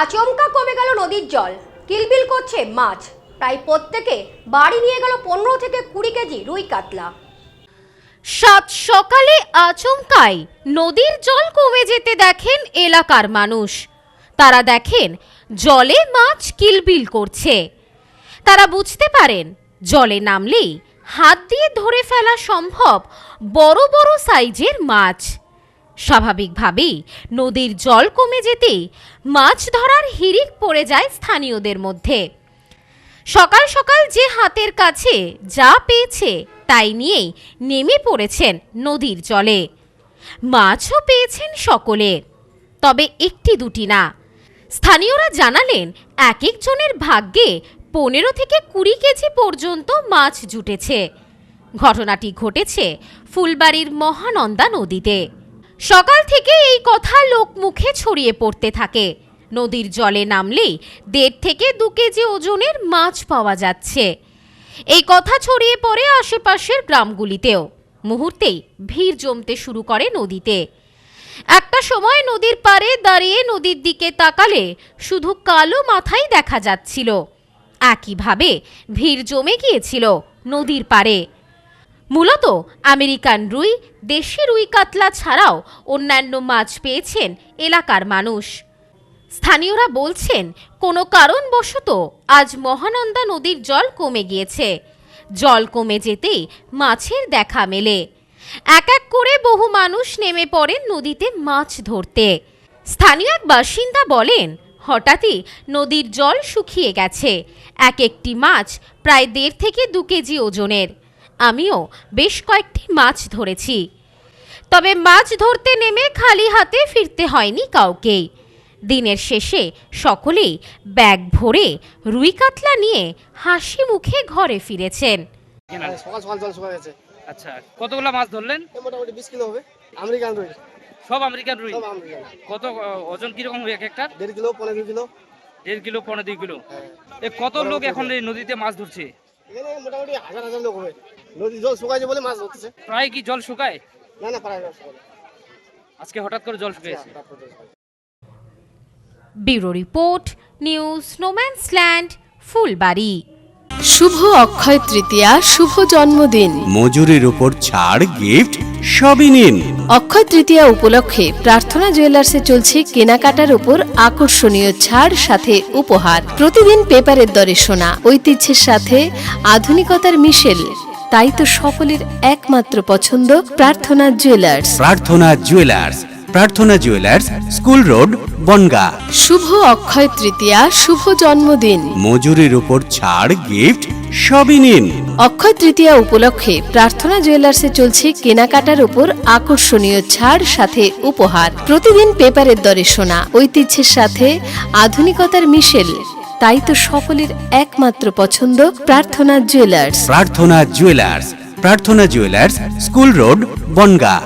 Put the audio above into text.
আচমকা কমে গেল নদীর জল। কিলবিল করছে মাছ। প্রায় প্রত্যেকে বাড়ি নিয়ে গেল পনেরো থেকে কুড়ি কেজি রুই কাতলা। সাত সকালে আচমকায় নদীর জল কমে যেতে দেখেন এলাকার মানুষ। তারা দেখেন জলে মাছ কিলবিল করছে। তারা বুঝতে পারেন, জলে নামলেই হাত দিয়ে ধরে ফেলা সম্ভব বড় বড় সাইজের মাছ। স্বাভাবিকভাবেই নদীর জল কমে যেতেই মাছ ধরার হিড়িক পড়ে যায় স্থানীয়দের মধ্যে। সকাল সকাল যে হাতের কাছে যা পেয়েছে তাই নিয়েই নেমে পড়েছেন নদীর জলে। মাছও পেয়েছেন সকলে। তবে একটি দুটি না। স্থানীয়রা জানালেন, এক একজনের ভাগ্যে পনেরো থেকে কুড়ি কেজি পর্যন্ত মাছ জুটেছে। ঘটনাটি ঘটেছে ফুলবাড়ির মহানন্দা নদীতে। সকাল থেকে এই কথা লোক মুখে ছড়িয়ে পড়তে থাকে। নদীর জলে নামলেই দেড় থেকে দু কেজি ওজনের মাছ পাওয়া যাচ্ছে। এই কথা ছড়িয়ে পড়ে আশেপাশের গ্রামগুলিতেও। মুহূর্তেই ভিড় জমতে শুরু করে নদীতে। একটা সময় নদীর পাড়ে দাঁড়িয়ে নদীর দিকে তাকালে শুধু কালো মাথাই দেখা যাচ্ছিল। একইভাবে ভিড় জমে গিয়েছিল নদীর পাড়ে। মূলত আমেরিকান রুই, দেশি রুই কাতলা ছাড়াও অন্যান্য মাছ পেয়েছেন এলাকার মানুষ। স্থানীয়রা বলছেন, কোনো কারণবশত আজ মহানন্দা নদীর জল কমে গিয়েছে। জল কমে যেতেই মাছের দেখা মেলে। এক এক করে বহু মানুষ নেমে পড়েন নদীতে মাছ ধরতে। স্থানীয় এক বাসিন্দা বলেন, হঠাৎই নদীর জল শুকিয়ে গেছে। এক একটি মাছ প্রায় দেড় থেকে দু কেজি ওজনের। আমিও বেশ কয়েকটি মাছ ধরেছি। তবে মাছ ধরতে নেমে খালি হাতে ফিরতে হয়নি কাউকেই। দিনের শেষে সকলেই ব্যাগ ভরে রুই কাতলা নিয়ে হাসি মুখে ঘরে ফিরেছেন। সকাল সকাল জল শুকা গেছে। আচ্ছা কতগুলো মাছ ধরলেন? মোটামুটি বিশ কিলো হবে। আমেরিকান রুই। সব আমেরিকান রুই? কত ওজন কীরকম এক একটা? দেড় কিলো পনেরো কিলো। দেড় কিলো পনেরো দুই কিলো? হ্যাঁ। কত লোক এখন এই নদীতে মাছ ধরছে? এখানে মোটামুটি হাজার হাজার লোক হবে। নদী জল শুকাইছে বলে মাছ ধরতেছে। প্রায় কি জল শুকায়? না না প্রায় জল শুকায় আজকে হঠাৎ করে জল শুকিয়েছে। ব্যুরো রিপোর্ট নিউজ স্নোম্যান্সল্যান্ড ফুলবাড়ি। শুভ অক্ষয় তৃতীয়া শুভ জন্মদিন। মজুরির উপর ছাড় গিফট সবই নিন। অক্ষয় তৃতীয়া উপলক্ষে প্রার্থনা জুয়েলার্সে চলছে কেনাকাটার উপর আকর্ষণীয় ছাড় সাথে উপহার। প্রতিদিন পেপারের দরে সোনা ঐতিহ্যের সাথে আধুনিকতার মিশেল। তাই তো সকলের একমাত্র পছন্দ প্রার্থনা jewellers. Prarthana jewellers. Prarthana jewellers school road Bongaon. শুভ অক্ষয় তৃতীয়া শুভ জন্মদিন। মজুরির উপর ছাড় গিফট সবই নিন। অক্ষয় তৃতীয়া উপলক্ষে প্রার্থনা জুয়েলার্সে চলছে কেনাকাটার উপর আকর্ষণীয় ছাড় সাথে উপহার। প্রতিদিন পেপারের দরে সোনা ঐতিহ্যের সাথে আধুনিকতার মিশেল। তাই তো সকলের একমাত্র পছন্দ প্রার্থনা jewellers Prarthana jewellers Prarthana jewellers school road Bongaon.